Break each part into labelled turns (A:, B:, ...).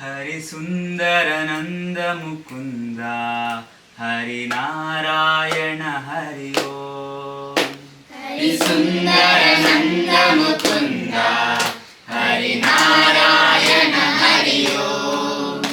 A: ಹರಿಸುಂದರನಂದ ಮುಕುಂದ ಹರಿನಾರಾಯಣ ಹರಿ ಓಂ ಹರಿಸುಂದರನಂದ ಮುಕುಂದ ಹರಿನಾರಾಯಣ ಹರಿ ಓಂ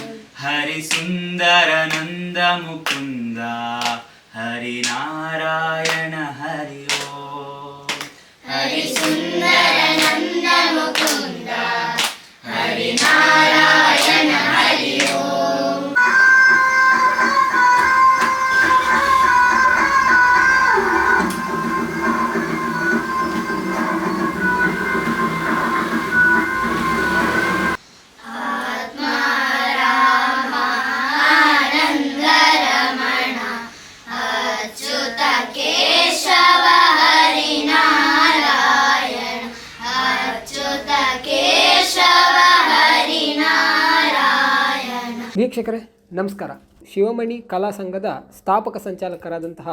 B: ವೀಕ್ಷಕರೇ, ನಮಸ್ಕಾರ. ಶಿವಮಣಿ ಕಲಾ ಸಂಘದ ಸ್ಥಾಪಕ ಸಂಚಾಲಕರಾದಂತಹ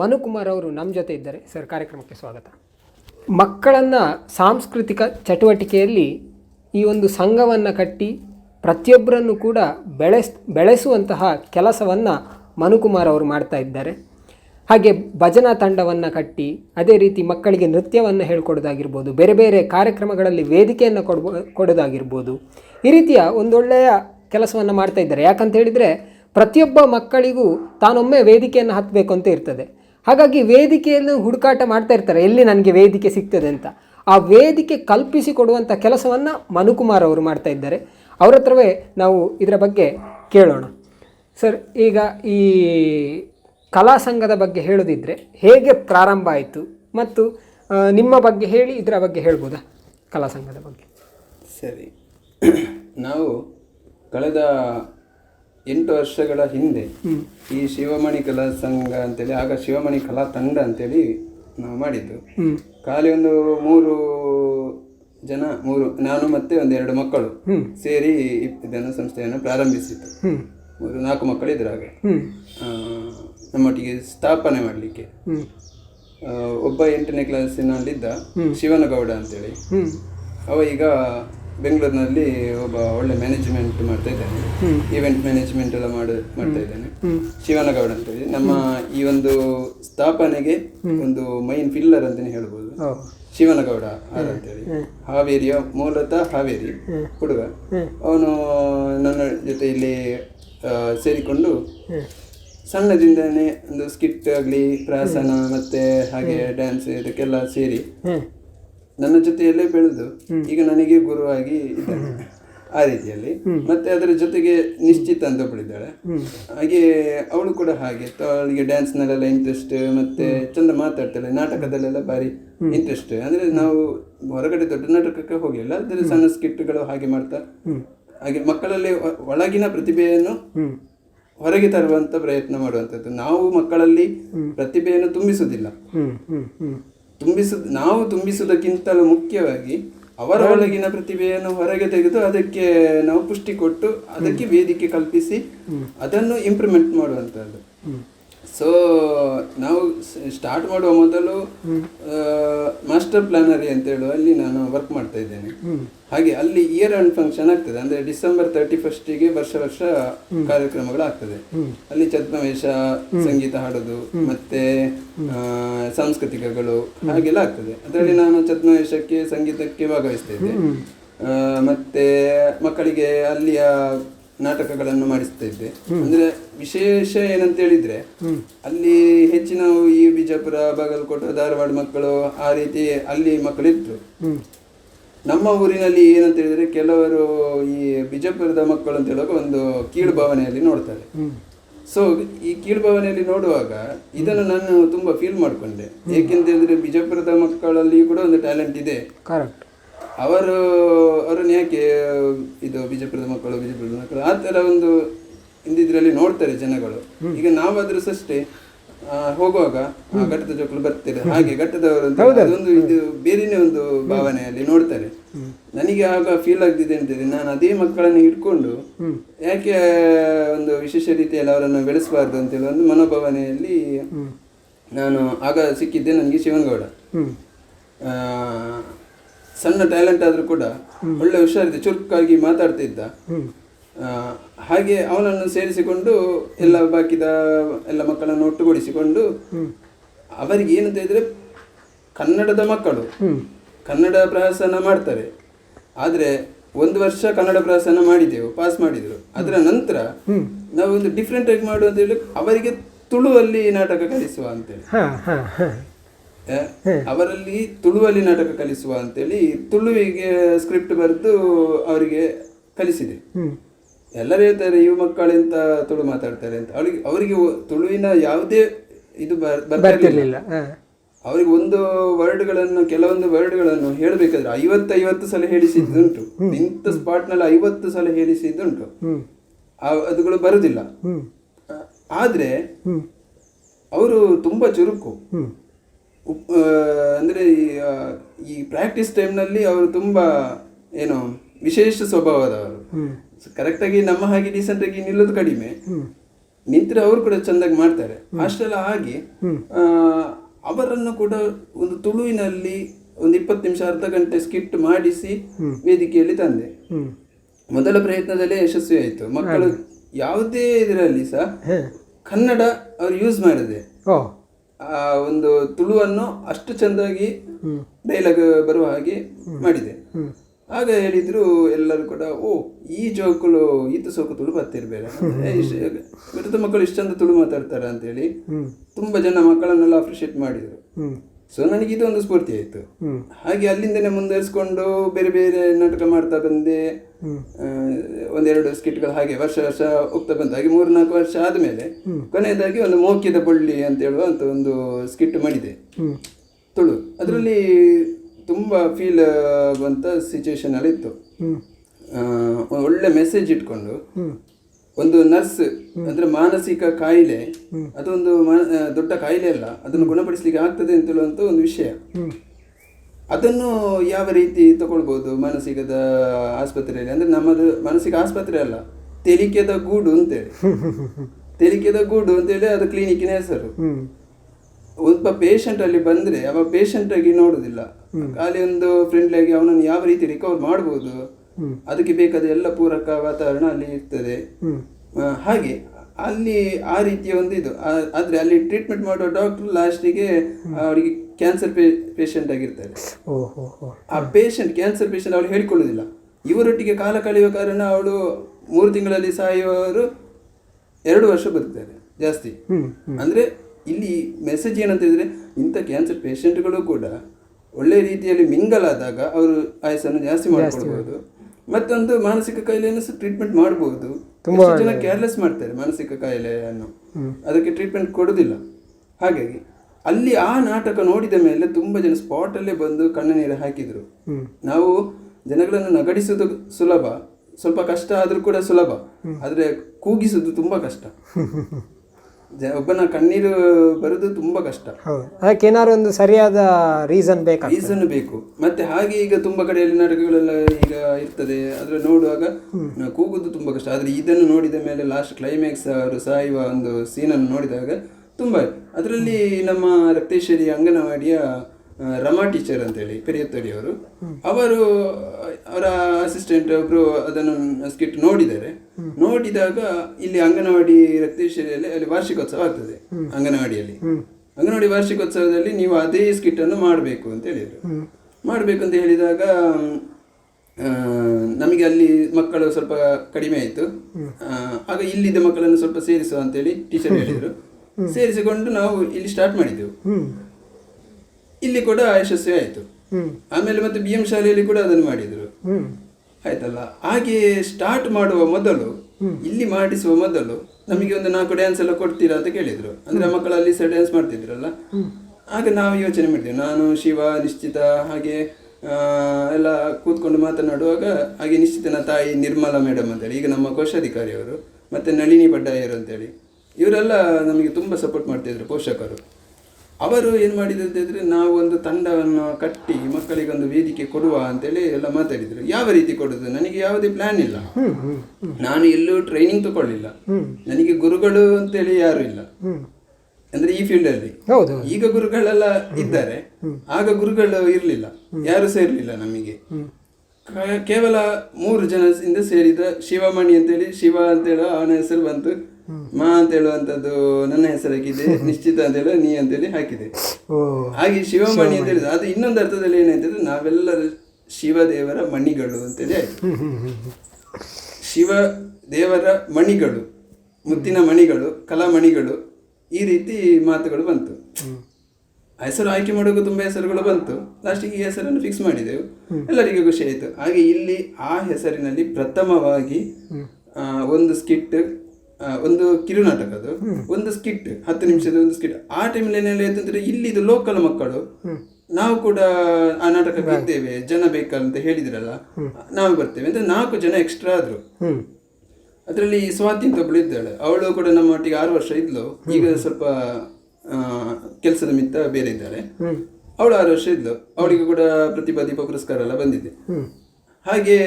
B: ಮನುಕುಮಾರ್ ಅವರು ನಮ್ಮ ಜೊತೆ ಇದ್ದಾರೆ. ಸರ್, ಕಾರ್ಯಕ್ರಮಕ್ಕೆ ಸ್ವಾಗತ. ಮಕ್ಕಳನ್ನು ಸಾಂಸ್ಕೃತಿಕ ಚಟುವಟಿಕೆಯಲ್ಲಿ ಈ ಒಂದು ಸಂಘವನ್ನು ಕಟ್ಟಿ ಪ್ರತಿಯೊಬ್ಬರನ್ನು ಕೂಡ ಬೆಳೆಸ್ ಬೆಳೆಸುವಂತಹ ಕೆಲಸವನ್ನು ಮನುಕುಮಾರ್ ಅವರು ಮಾಡ್ತಾ ಇದ್ದಾರೆ. ಹಾಗೆ ಭಜನಾ ತಂಡವನ್ನು ಕಟ್ಟಿ, ಅದೇ ರೀತಿ ಮಕ್ಕಳಿಗೆ ನೃತ್ಯವನ್ನು ಹೇಳ್ಕೊಡೋದಾಗಿರ್ಬೋದು, ಬೇರೆ ಬೇರೆ ಕಾರ್ಯಕ್ರಮಗಳಲ್ಲಿ ವೇದಿಕೆಯನ್ನು ಕೊಡ್ಬೋ, ಕೊಡೋದಾಗಿರ್ಬೋದು, ಈ ರೀತಿಯ ಒಂದೊಳ್ಳೆಯ ಕೆಲಸವನ್ನು ಮಾಡ್ತಾ ಇದ್ದಾರೆ. ಯಾಕಂತ ಹೇಳಿದರೆ ಪ್ರತಿಯೊಬ್ಬ ಮಕ್ಕಳಿಗೂ ತಾನೊಮ್ಮೆ ವೇದಿಕೆಯನ್ನು ಹತ್ತಬೇಕು ಅಂತ ಇರ್ತದೆ. ಹಾಗಾಗಿ ವೇದಿಕೆಯನ್ನು ಹುಡುಕಾಟ ಮಾಡ್ತಾ ಇರ್ತಾರೆ. ಎಲ್ಲಿ ನನಗೆ ವೇದಿಕೆ ಸಿಗ್ತದೆ ಅಂತ. ಆ ವೇದಿಕೆ ಕಲ್ಪಿಸಿ ಕೊಡುವಂಥ ಕೆಲಸವನ್ನು ಮನುಕುಮಾರ್ ಅವರು ಮಾಡ್ತಾ ಇದ್ದಾರೆ. ಅವ್ರ ಹತ್ರವೇ ನಾವು ಇದರ ಬಗ್ಗೆ ಕೇಳೋಣ. ಸರ್, ಈಗ ಈ ಕಲಾ ಸಂಘದ ಬಗ್ಗೆ ಹೇಳೋದಿದ್ರೆ ಹೇಗೆ ಪ್ರಾರಂಭ ಆಯಿತು ಮತ್ತು ನಿಮ್ಮ ಬಗ್ಗೆ ಹೇಳಿ ಇದರ ಬಗ್ಗೆ ಹೇಳ್ಬೋದಾ ಕಲಾ ಸಂಘದ ಬಗ್ಗೆ?
C: ಸರಿ. ನಾವು ಕಳೆದ ಎಂಟು ವರ್ಷಗಳ ಹಿಂದೆ ಈ ಶಿವಮಣಿ ಕಲಾ ಸಂಘ ಅಂತೇಳಿ ಆಗ ಶಿವಮಣಿ ಕಲಾ ತಂಡ ಅಂತೇಳಿ ನಾವು ಮಾಡಿದ್ದು. ಖಾಲಿ ಒಂದು ಮೂರು ಜನ ಮೂರು ನಾನು ಮತ್ತೆ ಒಂದೆರಡು ಮಕ್ಕಳು ಸೇರಿ ಇದನ್ನು ಸಂಸ್ಥೆಯನ್ನು
B: ಪ್ರಾರಂಭಿಸಿತ್ತು
C: ಮೂರು ನಾಲ್ಕು ಮಕ್ಕಳು ಇದ್ರು ಹಾಗೆ.
B: ಹ್ಞೂ
C: ನಮ್ಮೊಟ್ಟಿಗೆ ಸ್ಥಾಪನೆ ಮಾಡಲಿಕ್ಕೆ. ಒಬ್ಬ ಎಂಟನೇ ಕ್ಲಾಸಿನಲ್ಲಿದ್ದ ಶಿವನಗೌಡ ಅಂತೇಳಿ. ಅವ ಈಗ ಬೆಂಗಳೂರಿನಲ್ಲಿ ಒಬ್ಬ ಒಳ್ಳೆ ಮ್ಯಾನೇಜ್ಮೆಂಟ್ ಮಾಡ್ತಾ ಇದ್ದೇನೆ. ಈವೆಂಟ್ ಮ್ಯಾನೇಜ್ಮೆಂಟ್ ಎಲ್ಲ ಮಾಡ ಮಾಡ್ತಾ ಇದ್ದೇನೆ. ಶಿವನಗೌಡ ಅಂತೇಳಿ ನಮ್ಮ ಈ ಒಂದು ಸ್ಥಾಪನೆಗೆ ಒಂದು ಮೈನ್ ಫಿಲ್ಲರ್ ಅಂತಾನೆ ಹೇಳ್ಬೋದು. ಶಿವನಗೌಡ ಅಂತೇಳಿ. ಹಾವೇರಿಯ ಮೂಲತಃ ಹಾವೇರಿ ಹುಡುಗ. ಅವನು ನನ್ನ ಜೊತೆ ಇಲ್ಲಿ ಸೇರಿಕೊಂಡು ಸಣ್ಣದಿಂದನೇ ಒಂದು ಸ್ಕಿಟ್ ಆಗಲಿ ಪ್ರಾಸನ ಮತ್ತೆ ಹಾಗೆ ಡ್ಯಾನ್ಸ್ ಇದಕ್ಕೆಲ್ಲ ಸೇರಿ ನನ್ನ ಜೊತೆಯಲ್ಲೇ ಬೆಳೆದು ಈಗ ನನಗೆ ಗುರುವಾಗಿ ಇದ್ದಾನೆ. ಆ ರೀತಿಯಲ್ಲಿ. ಮತ್ತೆ ಅದರ ಜೊತೆಗೆ ನಿಶ್ಚಿತ ಅಂತ ಒಬ್ಬಳಿದ್ದಾಳೆ ಹಾಗೆ ಅವಳು ಕೂಡ ಹಾಗೆ. ಅವಳಿಗೆ ಡ್ಯಾನ್ಸ್ನಲ್ಲೆಲ್ಲ ಇಂಟ್ರೆಸ್ಟ್ ಮತ್ತೆ ಚಂದ ಮಾತಾಡ್ತಾಳೆ. ನಾಟಕದಲ್ಲೆಲ್ಲ ಭಾರಿ ಇಂಟ್ರೆಸ್ಟ್ ಅಂದ್ರೆ ನಾವು ಹೊರಗಡೆ ದೊಡ್ಡ ನಾಟಕಕ್ಕೆ ಹೋಗಿಲ್ಲ. ಅದರ ಸಣ್ಣ ಸ್ಕಿಟ್ಗಳು ಹಾಗೆ ಮಾಡ್ತಾ. ಹಾಗೆ ಮಕ್ಕಳಲ್ಲಿ ಒಳಗಿನ ಪ್ರತಿಭೆಯನ್ನು ಹೊರಗೆ ತರುವಂತ ಪ್ರಯತ್ನ ಮಾಡುವಂಥದ್ದು. ನಾವು ಮಕ್ಕಳಲ್ಲಿ ಪ್ರತಿಭೆಯನ್ನು ತುಂಬಿಸುವುದಿಲ್ಲ. ತುಂಬಿಸು ನಾವು ತುಂಬಿಸುವುದಕ್ಕಿಂತಲೂ ಮುಖ್ಯವಾಗಿ ಅವರ ಒಳಗಿನ ಪ್ರತಿಭೆಯನ್ನು ಹೊರಗೆ ತೆಗೆದು ಅದಕ್ಕೆ ನಾವು ಪುಷ್ಟಿ ಕೊಟ್ಟು ಅದಕ್ಕೆ ವೇದಿಕೆ ಕಲ್ಪಿಸಿ ಅದನ್ನು ಇಂಪ್ರೂವ್ಮೆಂಟ್ ಮಾಡುವಂಥದ್ದು. ಸೊ ನಾವು ಸ್ಟಾರ್ಟ್ ಮಾಡುವ ಮೊದಲು ಮಾಸ್ಟರ್ ಪ್ಲಾನರಿ ಅಂತ ಹೇಳುವ ಅಲ್ಲಿ ನಾನು ವರ್ಕ್ ಮಾಡ್ತಾ ಇದ್ದೇನೆ. ಹಾಗೆ ಅಲ್ಲಿ ಇಯರ್ ಅಂಡ್ ಫಂಕ್ಷನ್ ಆಗ್ತದೆ. ಅಂದ್ರೆ ಡಿಸೆಂಬರ್ ತರ್ಟಿ ಫಸ್ಟಿಗೆ ವರ್ಷ ವರ್ಷ ಕಾರ್ಯಕ್ರಮಗಳು ಆಗ್ತದೆ. ಅಲ್ಲಿ ಛದ್ಮವೇಷ ಸಂಗೀತ ಹಾಡೋದು ಮತ್ತೆ ಸಾಂಸ್ಕೃತಿಕಗಳು ಹಾಗೆಲ್ಲ ಆಗ್ತದೆ. ಅದರಲ್ಲಿ ನಾನು ಛದ್ಮವೇಷಕ್ಕೆ ಸಂಗೀತಕ್ಕೆ ಭಾಗವಹಿಸ್ತಾ ಇದ್ದೆ. ಆ, ಮತ್ತೆ ಮಕ್ಕಳಿಗೆ ಅಲ್ಲಿಯ ನಾಟಕಗಳನ್ನು ಮಾಡಿಸ್ತಾ ಇದ್ದೆ ಅಂದ್ರೆ ವಿಶೇಷ ಏನಂತ ಹೇಳಿದ್ರೆ ಅಲ್ಲಿ ಹೆಚ್ಚಿನ ಈ ಬಿಜಾಪುರ ಬಾಗಲಕೋಟೆ ಧಾರವಾಡ ಮಕ್ಕಳು ಆ ರೀತಿ ಅಲ್ಲಿ ಮಕ್ಕಳಿದ್ರು. ನಮ್ಮ ಊರಿನಲ್ಲಿ ಏನಂತ ಹೇಳಿದ್ರೆ ಕೆಲವರು ಈ ಬಿಜಾಪುರದ ಮಕ್ಕಳು ಅಂತ ಹೇಳುವಾಗ ಒಂದು ಕೀಳು ಭಾವನೆಯಲ್ಲಿ ನೋಡ್ತಾರೆ. ಸೊ ಈ ಕೀಳು ಭಾವನೆಯಲ್ಲಿ ನೋಡುವಾಗ ಇದನ್ನು ನಾನು ತುಂಬಾ ಫೀಲ್ ಮಾಡ್ಕೊಂಡೆ. ಏಕೆಂತ ಹೇಳಿದ್ರೆ ಬಿಜಾಪುರದ ಮಕ್ಕಳಲ್ಲಿ ಕೂಡ ಒಂದು ಟ್ಯಾಲೆಂಟ್ ಇದೆ.
B: ಕರೆಕ್ಟ್
C: ಅವರು ಅವರನ್ನು ಯಾಕೆ ಇದು ಬಿಜಾಪುರದ ಮಕ್ಕಳು ಬಿಜಾಪುರದ ಮಕ್ಕಳು ಆ ಥರ ಒಂದು ಇಂದಿದ್ರಲ್ಲಿ ನೋಡ್ತಾರೆ ಜನಗಳು. ಈಗ ನಾವಾದ್ರೂ ಅಷ್ಟೇ ಆ, ಹೋಗುವಾಗ ಆ, ಘಟ್ಟದ ಜೋಕಲು ಬರ್ತಾರೆ ಹಾಗೆ ಘಟ್ಟದವರು ಅಂತ ಅದೊಂದು ಇದು ಬೇರೆನೇ ಒಂದು ಭಾವನೆಯಲ್ಲಿ ನೋಡ್ತಾರೆ. ನನಗೆ ಆಗ ಫೀಲ್ ಆಗ್ತಿದೆ ಅಂತೇಳಿ ನಾನು ಅದೇ ಮಕ್ಕಳನ್ನು ಇಟ್ಕೊಂಡು ಯಾಕೆ ಒಂದು ವಿಶೇಷ ರೀತಿಯಲ್ಲಿ ಅವರನ್ನು ಬೆಳೆಸಬಾರ್ದು ಅಂತೇಳಿ ಒಂದು ಮನೋಭಾವನೆಯಲ್ಲಿ ನಾನು ಆಗ ಸಿಕ್ಕಿದ್ದೆ ನನಗೆ ಶಿವನಗೌಡ. ಸಣ್ಣ ಟ್ಯಾಲೆಂಟ್ ಆದರೂ ಕೂಡ ಒಳ್ಳೆ ಹುಷಾರಿದ್ದ ಚುರುಕಾಗಿ ಮಾತಾಡ್ತಿದ್ದ. ಹಾಗೆ ಅವನನ್ನು ಸೇರಿಸಿಕೊಂಡು ಎಲ್ಲ ಬಾಕಿದ ಎಲ್ಲ ಮಕ್ಕಳನ್ನು ಒಟ್ಟುಗೂಡಿಸಿಕೊಂಡು ಅವರಿಗೆ ಏನಂತ ಹೇಳಿದ್ರೆ ಕನ್ನಡದ ಮಕ್ಕಳು. ಕನ್ನಡ ಪ್ರಹಸನ ಮಾಡ್ತಾರೆ. ಆದರೆ ಒಂದು ವರ್ಷ ಕನ್ನಡ ಪ್ರಹಸನ ಮಾಡಿದೆವು ಪಾಸ್ ಮಾಡಿದ್ರು. ಅದರ ನಂತರ ನಾವು ಒಂದು ಡಿಫ್ರೆಂಟ್ ಆಗಿ ಮಾಡುವಂತ ಹೇಳಿ ಅವರಿಗೆ ತುಳುವಲ್ಲಿ ನಾಟಕ ಕಲಿಸುವ ಅಂತೇಳಿ. ಅವರಲ್ಲಿ ತುಳುವಲ್ಲಿ ನಾಟಕ ಕಲಿಸುವ ಅಂತೇಳಿ ತುಳುವಿಗೆ ಸ್ಕ್ರಿಪ್ಟ್ ಬರೆದು ಅವರಿಗೆ ಕಲಿಸಿದೆ. ಎಲ್ಲರೂ ಹೇಳ್ತಾರೆ ಮಕ್ಕಳು ಮಕ್ಕಳೆಂತ ತುಳು ಮಾತಾಡ್ತಾರೆ ಅಂತ. ಅವರಿಗೆ ಅವರಿಗೆ ತುಳುವಿನ ಯಾವುದೇ ಇದು ಬರ್- ಬರ್ತಿರ್ಲಿಲ್ಲ ಅವ್ರಿಗೆ ಒಂದು ವರ್ಡ್ಗಳನ್ನು ಕೆಲವೊಂದು ವರ್ಡ್ಗಳನ್ನು ಹೇಳಬೇಕಾದ್ರೆ ಐವತ್ತು ಐವತ್ತು ಸಲ ಹೇಳಿಸಿದ್ದುಂಟು. ನಿಂತ ಸ್ಪಾಟ್ನಲ್ಲಿ ಐವತ್ತು ಸಲ ಹೇಳಿಸಿದ್ದುಂಟು. ಅದುಗಳು ಬರುದಿಲ್ಲ. ಆದ್ರೆ ಅವರು ತುಂಬಾ ಚುರುಕು. ಉಪ್- ಅಂದ್ರೆ ಈ, ಪ್ರಾಕ್ಟೀಸ್ ಟೈಮ್ನಲ್ಲಿ ಅವರು ತುಂಬಾ ಏನು ವಿಶೇಷ ಸ್ವಭಾವದವರು. ಕರೆಕ್ಟಾಗಿ ನಮ್ಮ ಹಾಗೆ ರೀಸೆಂಟ್ ಆಗಿ ನಿಲ್ಲೋದು ಕಡಿಮೆ. ನಿಂತರೆ ಅವರು ಕೂಡ ಚೆಂದಾಗಿ ಮಾಡ್ತಾರೆ. ಅಷ್ಟೆಲ್ಲ ಆಗಿ ಅವರನ್ನು ಕೂಡ ಒಂದು ತುಳುವಿನಲ್ಲಿ ಒಂದು ಇಪ್ಪತ್ತು ನಿಮಿಷ ಅರ್ಧ ಗಂಟೆ ಸ್ಕಿಟ್ ಮಾಡಿಸಿ ವೇದಿಕೆಯಲ್ಲಿ ತಂದೆ. ಮೊದಲ ಪ್ರಯತ್ನದಲ್ಲೇ ಯಶಸ್ವಿ ಆಯಿತು. ಮಕ್ಕಳು ಯಾವುದೇ ಇದರಲ್ಲಿ ಸಹ ಕನ್ನಡ ಅವರು ಯೂಸ್ ಮಾಡಿದೆ. ಆ ಒಂದು ತುಳುವನ್ನು ಅಷ್ಟು ಚೆಂದಾಗಿ ಡೈಲಾಗ್ ಬರುವ ಹಾಗೆ ಮಾಡಿದೆ. ಆಗ ಹೇಳಿದ್ರು ಎಲ್ಲರೂ ಕೂಡ ಓ ಈ ಜೋಕುಲು ಈತ ಸೋಕು ತುಳು ಬರ್ತಿರ್ಬೇಡ. ಮೃತ ಮಕ್ಕಳು ಇಷ್ಟು ಚಂದ ತುಳು ಮಾತಾಡ್ತಾರ ಅಂತೇಳಿ ತುಂಬಾ ಜನ ಮಕ್ಕಳನ್ನೆಲ್ಲ ಅಪ್ರಿಷಿಯೇಟ್ ಮಾಡಿದ್ರು. ಸೊ ನನಗೆ ಇದೊಂದು ಸ್ಫೂರ್ತಿ ಆಯಿತು. ಹಾಗೆ ಅಲ್ಲಿಂದನೇ ಮುಂದುವರಿಸ್ಕೊಂಡು ಬೇರೆ ಬೇರೆ ನಾಟಕ ಮಾಡ್ತಾ ಬಂದೆ. ಒಂದೆರಡು ಸ್ಕಿಟ್ಗಳು ಹಾಗೆ ವರ್ಷ ವರ್ಷ ಹೋಗ್ತಾ ಬಂದ ಹಾಗೆ ಮೂರು ನಾಲ್ಕು ವರ್ಷ ಆದಮೇಲೆ ಕೊನೆಯದಾಗಿ ಒಂದು ಮೋಕ್ಯದ ಬಳ್ಳಿ ಅಂತ ಹೇಳುವ ಅಂತ ಒಂದು ಸ್ಕಿಟ್ ಮಾಡಿದೆ. ತುಳು. ಅದರಲ್ಲಿ ತುಂಬ ಫೀಲ್ ಆಗುವಂಥ ಸಿಚುವೇಶನ್ ಅಲ್ಲಿ ಇತ್ತು. ಒಳ್ಳೆ ಮೆಸೇಜ್ ಇಟ್ಕೊಂಡು ಒಂದು ನರ್ಸ್ ಅಂದ್ರೆ ಮಾನಸಿಕ ಕಾಯಿಲೆ ಅದೊಂದು ದೊಡ್ಡ ಕಾಯಿಲೆ ಅಲ್ಲ ಅದನ್ನು ಗುಣಪಡಿಸಲಿಕ್ಕೆ ಆಗ್ತದೆ ಅಂತ ಹೇಳುವಂತ ಒಂದು ವಿಷಯ. ಅದನ್ನು ಯಾವ ರೀತಿ ತಗೊಳ್ಬೋದು ಮಾನಸಿಕದ ಆಸ್ಪತ್ರೆಯಲ್ಲಿ? ಅಂದ್ರೆ ನಮ್ಮದು ಮಾನಸಿಕ ಆಸ್ಪತ್ರೆ ಅಲ್ಲ ತೆಲಿಕೆದ ಗೂಡು ಅಂತೇಳಿ. ತೆಲಿಕೆದ ಗೂಡು ಅಂತೇಳಿ ಅದು ಕ್ಲಿನಿಕ್ಕಿನ ಹೆಸರು. ಒಬ್ಬ ಪೇಷಂಟ್ ಅಲ್ಲಿ ಬಂದ್ರೆ ಅವ ಪೇಷಂಟ್ ಆಗಿ ನೋಡುದಿಲ್ಲ. ಖಾಲಿ ಒಂದು ಫ್ರೆಂಡ್ಲಿ ಆಗಿ ಅವನನ್ನು ಯಾವ ರೀತಿ ರಿಕವರ್ ಮಾಡ್ಬೋದು ಅದಕ್ಕೆ ಬೇಕಾದ ಎಲ್ಲ ಪೂರಕ ವಾತಾವರಣ ಅಲ್ಲಿ ಇರ್ತದೆ. ಹಾಗೆ ಅಲ್ಲಿ ಆ ರೀತಿಯ ಒಂದು ಇದು. ಆದ್ರೆ ಅಲ್ಲಿ ಟ್ರೀಟ್ಮೆಂಟ್ ಮಾಡುವ ಡಾಕ್ಟರ್ ಲಾಸ್ಟಿಗೆ ಅವರಿಗೆ ಕ್ಯಾನ್ಸರ್ ಪೇಷಂಟ್ ಆಗಿರ್ತಾರೆ. ಆ ಪೇಷಂಟ್ ಕ್ಯಾನ್ಸರ್ ಪೇಷಂಟ್ ಅವಳು ಹೇಳ್ಕೊಳ್ಳುದಿಲ್ಲ. ಇವರೊಟ್ಟಿಗೆ ಕಾಲ ಕಳೆಯುವ ಕಾರಣ ಅವಳು ಮೂರು ತಿಂಗಳಲ್ಲಿ ಸಾಯುವವರು ಎರಡು ವರ್ಷ ಬದುಕ್ತಾರೆ ಜಾಸ್ತಿ. ಅಂದ್ರೆ ಇಲ್ಲಿ ಮೆಸೇಜ್ ಏನಂತ ಹೇಳಿದ್ರೆ ಇಂಥ ಕ್ಯಾನ್ಸರ್ ಪೇಷಂಟ್ಗಳು ಕೂಡ ಒಳ್ಳೆ ರೀತಿಯಲ್ಲಿ ಮಿಂಗಲ್ ಆದಾಗ ಅವರು ಆಯಸ್ಸನ್ನು ಜಾಸ್ತಿ ಮಾಡ್ಕೊಳ್ಬಹುದು ಮತ್ತೊಂದು ಮಾನಸಿಕ ಕಾಯಿಲೆಯನ್ನು ಸಹ ಟ್ರೀಟ್ಮೆಂಟ್ ಮಾಡಬಹುದು ತುಂಬಾ ಜನ ಕೇರ್ಲೆಸ್ ಮಾಡ್ತಾರೆ ಮಾನಸಿಕ ಕಾಯಿಲೆಯನ್ನು. ಅದಕ್ಕೆ ಟ್ರೀಟ್ಮೆಂಟ್ ಕೊಡುದಿಲ್ಲ. ಹಾಗಾಗಿ ಅಲ್ಲಿ ಆ ನಾಟಕ ನೋಡಿದ ಮೇಲೆ ತುಂಬಾ ಜನ ಸ್ಪಾಟ್ ಅಲ್ಲೇ ಬಂದು ಕಣ್ಣ ನೀರು ಹಾಕಿದ್ರು ನಾವು ಜನಗಳನ್ನು ನಗಡಿಸುವುದು ಸುಲಭ. ಸ್ವಲ್ಪ ಕಷ್ಟ ಆದ್ರೂ ಕೂಡ ಸುಲಭ. ಆದ್ರೆ ಕೂಗಿಸುದು ತುಂಬಾ ಕಷ್ಟ. ಜ- ಒಬ್ಬನ ಕಣ್ಣೀರು ಬರುದು ತುಂಬಾ ಕಷ್ಟ.
B: ಹೌದು. ಅದಕ್ಕೆ ಏನಾದ್ರು ಒಂದು ಸರಿಯಾದ ರೀಸನ್ ಬೇಕಾ
C: ರೀಸನ್ ಬೇಕು. ಮತ್ತೆ ಹಾಗೆ ಈಗ ತುಂಬಾ ಕಡೆಯಲ್ಲಿ ನಾಟಕಗಳೆಲ್ಲ ಈಗ ಇರ್ತದೆ. ಅದ್ರ ನೋಡುವಾಗ ನಾವು ಕೂಗುದು ತುಂಬಾ ಕಷ್ಟ. ಆದ್ರೆ ಇದನ್ನು ನೋಡಿದ ಮೇಲೆ ಲಾಸ್ಟ್ ಕ್ಲೈಮ್ಯಾಕ್ಸ್ ಅವರು ಸಾಯುವ ಒಂದು ಸೀನನ್ನು ನೋಡಿದಾಗ ತುಂಬಾ ಅದರಲ್ಲಿ ನಮ್ಮ ರಕ್ತೇಶ್ವರಿ ಅಂಗನವಾಡಿಯ ರಮಾ ಟೀಚರ್ ಅಂತೇಳಿ ಪೆರಿಯತ್ತಡಿ ಅವರು ಅವರು ಅವರ ಅಸಿಸ್ಟೆಂಟ್ ಒಬ್ರು ಅದನ್ನು ಸ್ಕಿಟ್ ನೋಡಿದ್ದಾರೆ. ನೋಡಿದಾಗ ಇಲ್ಲಿ ಅಂಗನವಾಡಿ ರಕ್ತೇಶ್ವರಿಯಲ್ಲಿ ಅಲ್ಲಿ ವಾರ್ಷಿಕೋತ್ಸವ ಆಗ್ತದೆ ಅಂಗನವಾಡಿಯಲ್ಲಿ. ಅಂಗನವಾಡಿ ವಾರ್ಷಿಕೋತ್ಸವದಲ್ಲಿ ನೀವು ಅದೇ ಸ್ಕಿಟ್ ಅನ್ನು ಮಾಡಬೇಕು ಅಂತ ಹೇಳಿದ್ರು. ಮಾಡಬೇಕು ಅಂತ ಹೇಳಿದಾಗ ನಮಗೆ ಅಲ್ಲಿ ಮಕ್ಕಳು ಸ್ವಲ್ಪ ಕಡಿಮೆ ಆಯಿತು. ಆಗ ಇಲ್ಲಿದ್ದ ಮಕ್ಕಳನ್ನು ಸ್ವಲ್ಪ ಸೇರಿಸುವ ಅಂತೇಳಿ ಟೀಚರ್ ಹೇಳಿದರು. ಸೇರಿಸಿಕೊಂಡು ನಾವು ಇಲ್ಲಿ ಸ್ಟಾರ್ಟ್ ಮಾಡಿದ್ದೆವು. ಇಲ್ಲಿ ಕೂಡ ಯಶಸ್ವಿ ಆಯಿತು. ಆಮೇಲೆ ಮತ್ತೆ ಬಿ ಎಂ ಶಾಲೆಯಲ್ಲಿ ಕೂಡ ಅದನ್ನು ಮಾಡಿದರು. ಆಯ್ತಲ್ಲ? ಹಾಗೆ ಸ್ಟಾರ್ಟ್ ಮಾಡುವ ಮೊದಲು ಇಲ್ಲಿ ಮಾಡಿಸುವ ಮೊದಲು ನಮಗೆ ಒಂದು ನಾಲ್ಕು ಡ್ಯಾನ್ಸ್ ಎಲ್ಲ ಕೊಡ್ತೀರಾ ಅಂತ ಕೇಳಿದ್ರು. ಅಂದ್ರೆ ಮಕ್ಕಳಲ್ಲಿ ಮಕ್ಕಳು ಅಲ್ಲಿ ಸಹ ಡ್ಯಾನ್ಸ್ ಮಾಡ್ತಿದ್ರಲ್ಲ? ಆಗ ನಾವು ಯೋಚನೆ ಮಾಡಿದ್ವಿ. ನಾನು ಶಿವ ನಿಶ್ಚಿತ ಹಾಗೆ ಎಲ್ಲ ಕೂತ್ಕೊಂಡು ಮಾತನಾಡುವಾಗ ಹಾಗೆ ನಿಶ್ಚಿತನ ತಾಯಿ ನಿರ್ಮಲಾ ಮೇಡಮ್ ಅಂತೇಳಿ ಈಗ ನಮ್ಮ ಕೋಶಾಧಿಕಾರಿ ಅವರು ಮತ್ತೆ ನಳಿನಿ ಬಡ್ಡಾಯರು ಅಂತೇಳಿ ಇವರೆಲ್ಲ ನಮಗೆ ತುಂಬ ಸಪೋರ್ಟ್ ಮಾಡ್ತಿದ್ರು ಪೋಷಕರು. ಅವರು ಏನು ಮಾಡಿದ್ರು ಅಂತ ಹೇಳಿದ್ರೆ ನಾವು ಒಂದು ತಂಡವನ್ನು ಕಟ್ಟಿ ಮಕ್ಕಳಿಗೆ ಒಂದು ವೇದಿಕೆ ಕೊಡುವ ಅಂತೇಳಿ ಎಲ್ಲ ಮಾತಾಡಿದ್ರು. ಯಾವ ರೀತಿ ಕೊಡುದು? ನನಗೆ ಯಾವುದೇ ಪ್ಲಾನ್ ಇಲ್ಲ. ನಾನು ಎಲ್ಲೂ ಟ್ರೈನಿಂಗ್ ತಗೊಳ್ಳಿಲ್ಲ. ನನಗೆ ಗುರುಗಳು ಅಂತೇಳಿ ಯಾರು ಇಲ್ಲ. ಅಂದ್ರೆ ಈ ಫೀಲ್ಡ್ ಅಲ್ಲಿ. ಈಗ ಗುರುಗಳೆಲ್ಲ ಇದ್ದಾರೆ. ಆಗ ಗುರುಗಳು ಇರ್ಲಿಲ್ಲ. ಯಾರು ಸೇರಲಿಲ್ಲ ನಮಗೆ. ಕೇವಲ ಮೂರು ಜನದಿಂದ ಸೇರಿದ ಶಿವಮಣಿ ಅಂತೇಳಿ ಶಿವ ಅಂತೇಳಿ ಅವನ ಹೆಸರು ಬಂತು. ಮಾ ಅಂತ ಹೇಳುವಂತದ್ದು ನನ್ನ ಹೆಸರಾಗಿದೆ ನಿಶ್ಚಿತ ಅಂತ ಹೇಳಿ ನೀ ಅಂತೇಳಿ ಹಾಕಿದೆ ಹಾಗೆ ಶಿವಮಣಿ ಅಂತ ಹೇಳಿದ್ರೆ. ಅದು ಇನ್ನೊಂದು ಅರ್ಥದಲ್ಲಿ ಏನಾಯ್ತಂದ್ರೆ ನಾವೆಲ್ಲರೂ ಶಿವದೇವರ ಮಣಿಗಳು ಅಂತೇಳಿ ಆಯ್ತು. ಶಿವ ದೇವರ ಮಣಿಗಳು ಮುತ್ತಿನ ಮಣಿಗಳು ಕಲಾಮಣಿಗಳು ಈ ರೀತಿ ಮಾತುಗಳು ಬಂತು. ಹೆಸರು ಆಯ್ಕೆ ಮಾಡೋಕ್ಕೂ ತುಂಬಾ ಹೆಸರುಗಳು ಬಂತು. ಲಾಸ್ಟಿಗೆ ಈ ಹೆಸರನ್ನು ಫಿಕ್ಸ್ ಮಾಡಿದೆವು. ಎಲ್ಲರಿಗೂ ಖುಷಿ ಆಯಿತು. ಹಾಗೆ ಇಲ್ಲಿ ಆ ಹೆಸರಿನಲ್ಲಿ ಪ್ರಥಮವಾಗಿ ಒಂದು ಸ್ಕಿಟ್ ಒಂದು ಕಿರುನಾಟಕ ಅದು. ಒಂದು ಸ್ಕಿಟ್ ಹತ್ತು ನಿಮಿಷದ ಒಂದು ಸ್ಕಿಟ್ ಆ ಟೈಮಲ್ಲಿ ಏನೆಲ್ಲ ಇತ್ತಂದ್ರೆ ಇಲ್ಲಿದು ಇಲ್ಲಿ ಇದು ಲೋಕಲ್ ಮಕ್ಕಳು ನಾವು ಕೂಡ ಆ ನಾಟಕಕ್ಕೆ ಇದ್ದೇವೆ ಜನ ಬೇಕಲ್ಲ ಅಂತ ಹೇಳಿದ್ರಲ್ಲ ನಾವು ಬರ್ತೇವೆ. ಅಂದ್ರೆ ನಾಲ್ಕು ಜನ ಎಕ್ಸ್ಟ್ರಾ ಆದ್ರು. ಅದರಲ್ಲಿ ಸ್ವಾತಿ ಅಂತ ಒಬ್ಳು ಇದ್ದಾಳೆ. ಅವಳು ಕೂಡ ನಮ್ಮ ಒಟ್ಟಿಗೆ ಆರು ವರ್ಷ ಇದ್ಲು. ಈಗ ಸ್ವಲ್ಪ ಕೆಲಸದ ನಿಮಿತ್ತ ಬೇರೆ ಇದ್ದಾಳೆ. ಅವಳು ಆರು ವರ್ಷ ಇದ್ಲು. ಅವಳಿಗೆ ಕೂಡ ಪ್ರತಿಭಾ ದೀಪ ಪುರಸ್ಕಾರ ಎಲ್ಲ ಬಂದಿದೆ. ಹಾಗೆ